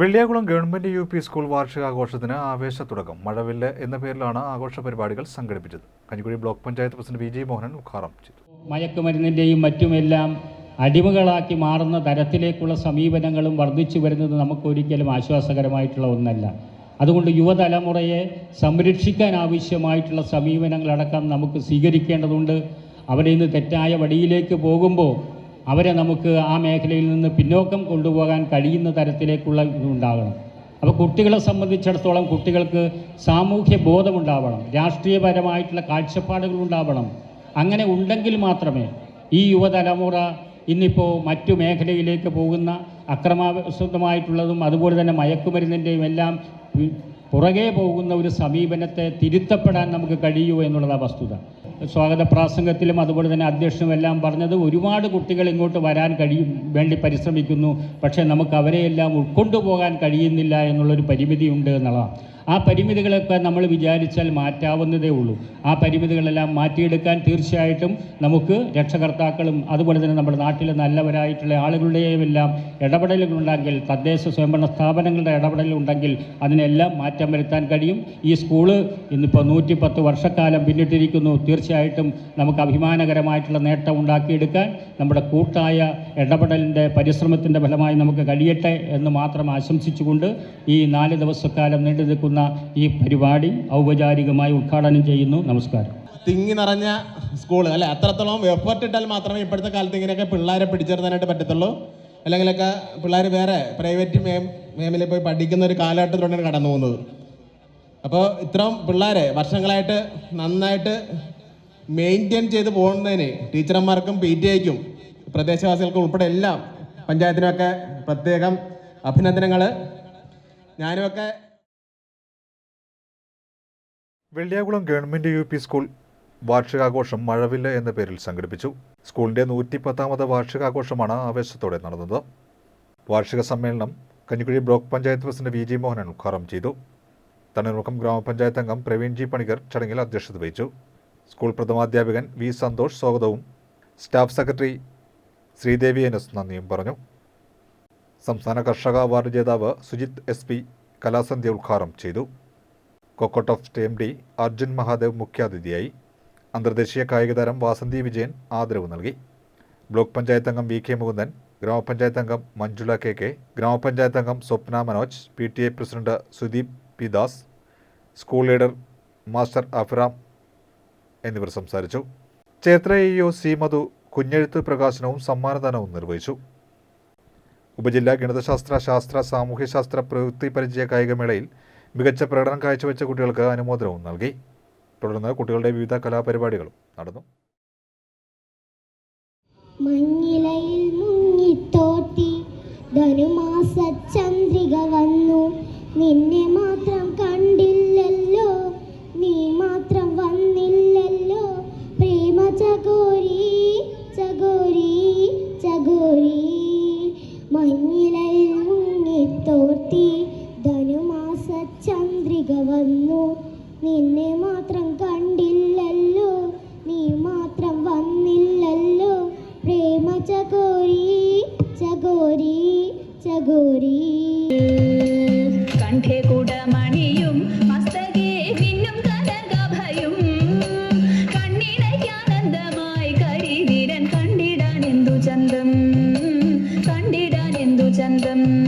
Velliyakulam government U P school വാർഷികാഘോഷത്തിന് ആവേശ തുടക്കം. മഴവില്ല് എന്ന പേരിലാണ് ആഘോഷ പരിപാടികൾ സംഘടിപ്പിച്ചത്. Kanjikuzhi block panchayat president V G Mohanan ഉദ്ഘാടനം ചെയ്തു. മയക്കുമരുന്നിന്റെയും മറ്റുമെല്ലാം അടിമകളാക്കി മാറുന്ന തരത്തിലേക്കുള്ള സമീപനങ്ങളും വർദ്ധിച്ചു വരുന്നത് നമുക്കൊരിക്കലും ആശ്വാസകരമായിട്ടുള്ള ഒന്നല്ല. അതുകൊണ്ട് യുവതലമുറയെ സംരക്ഷിക്കാൻ ആവശ്യമായിട്ടുള്ള സമീപനങ്ങളടക്കം നമുക്ക് സ്വീകരിക്കേണ്ടതുണ്ട്. അവരെ ഇന്ന് തെറ്റായ വഴിയിലേക്ക് പോകുമ്പോൾ അവരെ നമുക്ക് ആ മേഖലയിൽ നിന്ന് പിന്നോക്കം കൊണ്ടുപോകാൻ കഴിയുന്ന തരത്തിലേക്കുള്ള ഇതുണ്ടാകണം അപ്പോൾ കുട്ടികളെ സംബന്ധിച്ചിടത്തോളം കുട്ടികൾക്ക് സാമൂഹ്യ ബോധമുണ്ടാവണം രാഷ്ട്രീയപരമായിട്ടുള്ള കാഴ്ചപ്പാടുകൾ ഉണ്ടാവണം. അങ്ങനെ ഉണ്ടെങ്കിൽ മാത്രമേ ഈ യുവതലമുറ ഇന്നിപ്പോൾ മറ്റു മേഖലയിലേക്ക് പോകുന്ന അക്രമാസക്തമായിട്ടുള്ളതും അതുപോലെ തന്നെ മയക്കുമരുന്നിന്റെയും എല്ലാം പുറകെ പോകുന്ന ഒരു സമീപനത്തെ തിരുത്തപ്പെടാൻ നമുക്ക് കഴിയൂ എന്നുള്ളതാണ് വസ്തുത. സ്വാഗത പ്രാസംഗത്തിലും അതുപോലെ തന്നെ അധ്യക്ഷനും എല്ലാം പറഞ്ഞത് ഒരുപാട് കുട്ടികൾ ഇങ്ങോട്ട് വരാൻ കഴിയും വേണ്ടി പരിശ്രമിക്കുന്നു. പക്ഷേ നമുക്ക് അവരെയെല്ലാം ഉൾക്കൊണ്ടുപോകാൻ കഴിയുന്നില്ല എന്നുള്ളൊരു പരിമിതിയുണ്ട് എന്നുള്ളതാണ്. ആ പരിമിതികളൊക്കെ നമ്മൾ വിചാരിച്ചാൽ മാറ്റാവുന്നതേ ഉള്ളൂ. ആ പരിമിതികളെല്ലാം മാറ്റിയെടുക്കാൻ തീർച്ചയായിട്ടും നമുക്ക് രക്ഷകർത്താക്കളും അതുപോലെ തന്നെ നമ്മുടെ നാട്ടിലെ നല്ലവരായിട്ടുള്ള ആളുകളുടെയും എല്ലാം ഇടപെടലുകളുണ്ടെങ്കിൽ തദ്ദേശ സ്വയംഭരണ സ്ഥാപനങ്ങളുടെ ഇടപെടലുണ്ടെങ്കിൽ അതിനെല്ലാം മാറ്റം വരുത്താൻ കഴിയും. ഈ സ്കൂൾ ഇന്നിപ്പോൾ നൂറ്റി പത്ത് വർഷക്കാലം പിന്നിട്ടിരിക്കുന്നു. തീർച്ചയായിട്ടും നമുക്ക് അഭിമാനകരമായിട്ടുള്ള നേട്ടം ഉണ്ടാക്കിയെടുക്കാൻ നമ്മുടെ കൂട്ടായ ഇടപെടലിന്റെ പരിശ്രമത്തിന്റെ ഫലമായി നമുക്ക് കഴിയട്ടെ എന്ന് മാത്രം ആശംസിച്ചുകൊണ്ട് ഈ നാല് ദിവസക്കാലം നീണ്ടു ഈ പരിപാടി ഔപചാരികമായി ഉദ്ഘാടനം ചെയ്യുന്നു. നമസ്കാരം. തിങ്ങി നിറഞ്ഞ സ്കൂൾ അല്ലെ? അത്രത്തോളം എഫർട്ട് ഇട്ടാൽ മാത്രമേ ഇപ്പോഴത്തെ കാലത്ത് ഇങ്ങനെയൊക്കെ പിള്ളേരെ പിടിച്ചെടുത്താനായിട്ട് പറ്റത്തുള്ളൂ. അല്ലെങ്കിലൊക്കെ പിള്ളേർ വേറെ പ്രൈവറ്റ് മേം മേമിൽ പോയി പഠിക്കുന്ന ഒരു കാലഘട്ടത്തിലൂടെയാണ് കടന്നു പോകുന്നത്. അപ്പോൾ ഇത്രയും പിള്ളേരെ വർഷങ്ങളായിട്ട് നന്നായിട്ട് മെയിന്റെയിൻ ചെയ്ത് പോകുന്നതിന് ടീച്ചർമാർക്കും പി ടി ഐക്കും പ്രദേശവാസികൾക്കും ഉൾപ്പെടെ എല്ലാം പഞ്ചായത്തിനൊക്കെ പ്രത്യേകം അഭിനന്ദനങ്ങൾ ഞാനുമൊക്കെ Velliyakulam government U P school വാർഷികാഘോഷം മഴവില്ല എന്ന പേരിൽ സംഘടിപ്പിച്ചു. സ്കൂളിന്റെ നൂറ്റി പത്താമത് വാർഷികാഘോഷമാണ് ആവേശത്തോടെ നടന്നത്. വാർഷിക സമ്മേളനം Kanjikuzhi block panchayat president V G Mohanan ഉദ്ഘാടനം ചെയ്തു. തണ്ണീർമുഖം ഗ്രാമപഞ്ചായത്ത് അംഗം പ്രവീൺ ജി പണിക്കർ ചടങ്ങിൽ അധ്യക്ഷത വഹിച്ചു. സ്കൂൾ പ്രഥമാധ്യാപകൻ വി സന്തോഷ് സ്വാഗതവും സ്റ്റാഫ് സെക്രട്ടറി ശ്രീദേവി എനസ് നന്ദിയും പറഞ്ഞു. സംസ്ഥാന കർഷക അവാർഡ് ജേതാവ് സുജിത് എസ് പി കലാസന്ധ്യ ഉദ്ഘാടനം ചെയ്തു. Kokkottu of M D Arjun Mahadev മുഖ്യാതിഥിയായി. അന്തർദേശീയ കായിക താരം വാസന്തി വിജയൻ ആദരവ് നൽകി. ബ്ലോക്ക് പഞ്ചായത്ത് അംഗം വി കെ മുകുന്ദൻ ഗ്രാമപഞ്ചായത്ത് അംഗം മഞ്ജുള കെ കെ ഗ്രാമപഞ്ചായത്ത് അംഗം Swapna Manoj P T A president Sudeep P Das school leader master Afram എന്നിവർ സംസാരിച്ചു. ചേത്ര ഇ ഒ സി മധു കുഞ്ഞെഴുത്ത് പ്രകാശനവും സമ്മാനദാനവും നിർവഹിച്ചു. ഉപജില്ലാ ഗണിതശാസ്ത്ര ശാസ്ത്ര സാമൂഹ്യശാസ്ത്ര പ്രവൃത്തി പരിചയ കായികമേളയിൽ മികച്ച പ്രകടനം കാഴ്ചവെച്ച കുട്ടികൾക്ക് അനുമോദനവും നൽകി. തുടർന്ന് കുട്ടികളുടെ വിവിധ കലാപരിപാടികളും നടന്നു. മഞ്ഞിലയിൽ ധനുമാസ ചന്ദ്രിക വന്നു. നിന്നെ മാത്രം നിന്നെ മാത്രം കണ്ടില്ലല്ലോ നീ മാത്രം വന്നില്ലല്ലോ. പ്രേമ ചകോരി ചകോരി ചകോരി. കണ്ഠേ കുടമണിയും കണ്ടിടാൻ എന്തു ചന്തം?